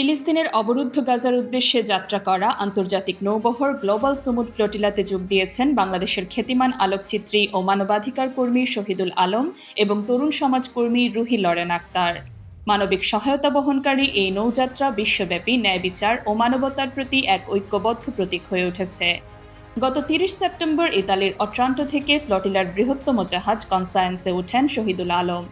ফিলিস্তিনের অবরুদ্ধ গাজার উদ্দেশ্যে যাত্রা করা আন্তর্জাতিক নৌবহর গ্লোবাল সমুদ ফ্লোটিলাতে যোগ দিয়েছেন বাংলাদেশের খ্যাতিমান আলোকচিত্রী ও মানবাধিকার কর্মী শহীদুল আলম এবং তরুণ সমাজকর্মী রুহি লরেন আক্তার। মানবিক সহায়তা বহনকারী এই নৌযাত্রা বিশ্বব্যাপী ন্যায় বিচার ও মানবতার প্রতি এক ঐক্যবদ্ধ প্রতীক হয়ে উঠেছে। গত তিরিশ সেপ্টেম্বর ইতালির অট্রান্টো থেকে ফ্লটিলার বৃহত্তম জাহাজ কনসায়েন্সে ওঠেন শহীদুল আলম।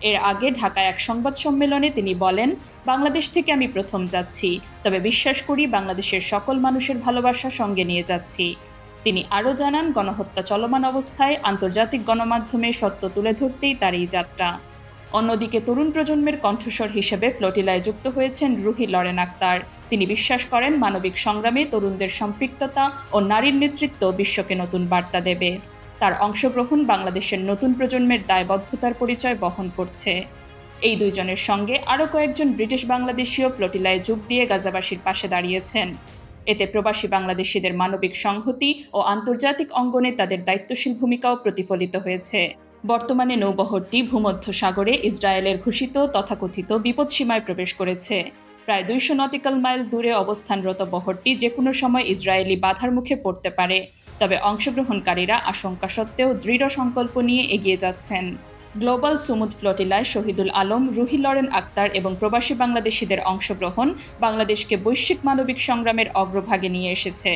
এর আগে ঢাকায় এক সংবাদ সম্মেলনে তিনি বলেন, বাংলাদেশ থেকে আমি প্রথম যাচ্ছি, তবে বিশ্বাস করি বাংলাদেশের সকল মানুষের ভালোবাসা সঙ্গে নিয়ে যাচ্ছি। তিনি আরও জানান, গণহত্যা চলমান অবস্থায় আন্তর্জাতিক গণমাধ্যমে সত্য তুলে ধরতেই তার এই যাত্রা। অন্যদিকে তরুণ প্রজন্মের কণ্ঠস্বর হিসেবে ফ্লোটিলায় যুক্ত হয়েছেন রুহি লরেন আক্তার। তিনি বিশ্বাস করেন, মানবিক সংগ্রামে তরুণদের সম্পৃক্ততা ও নারীর নেতৃত্ব বিশ্বকে নতুন বার্তা দেবে। তার অংশগ্রহণ বাংলাদেশের নতুন প্রজন্মের দায়বদ্ধতার পরিচয় বহন করছে। এই দুইজনের সঙ্গে আরও কয়েকজন ব্রিটিশ বাংলাদেশীয় ফ্লোটিলায় যোগ দিয়ে গাজাবাসীর পাশে দাঁড়িয়েছেন। এতে প্রবাসী বাংলাদেশিদের মানবিক সংহতি ও আন্তর্জাতিক অঙ্গনে তাদের দায়িত্বশীল ভূমিকাও প্রতিফলিত হয়েছে। বর্তমানে নৌবহরটি ভূমধ্য সাগরে ইসরায়েলের ঘোষিত তথাকথিত বিপদসীমায় প্রবেশ করেছে। প্রায় দুইশো নটিক্যাল মাইল দূরে অবস্থানরত বহরটি যে কোনো সময় ইসরায়েলি বাধার মুখে পড়তে পারে। তবে অংশগ্রহণকারীরা আশঙ্কা সত্ত্বেও দৃঢ় সংকল্প নিয়ে এগিয়ে যাচ্ছেন। গ্লোবাল সুমুদ ফ্লটিলায় শহীদুল আলম, রুহি লরেন আক্তার এবং প্রবাসী বাংলাদেশিদের অংশগ্রহণ বাংলাদেশকে বৈশ্বিক মানবিক সংগ্রামের অগ্রভাগে নিয়ে এসেছে।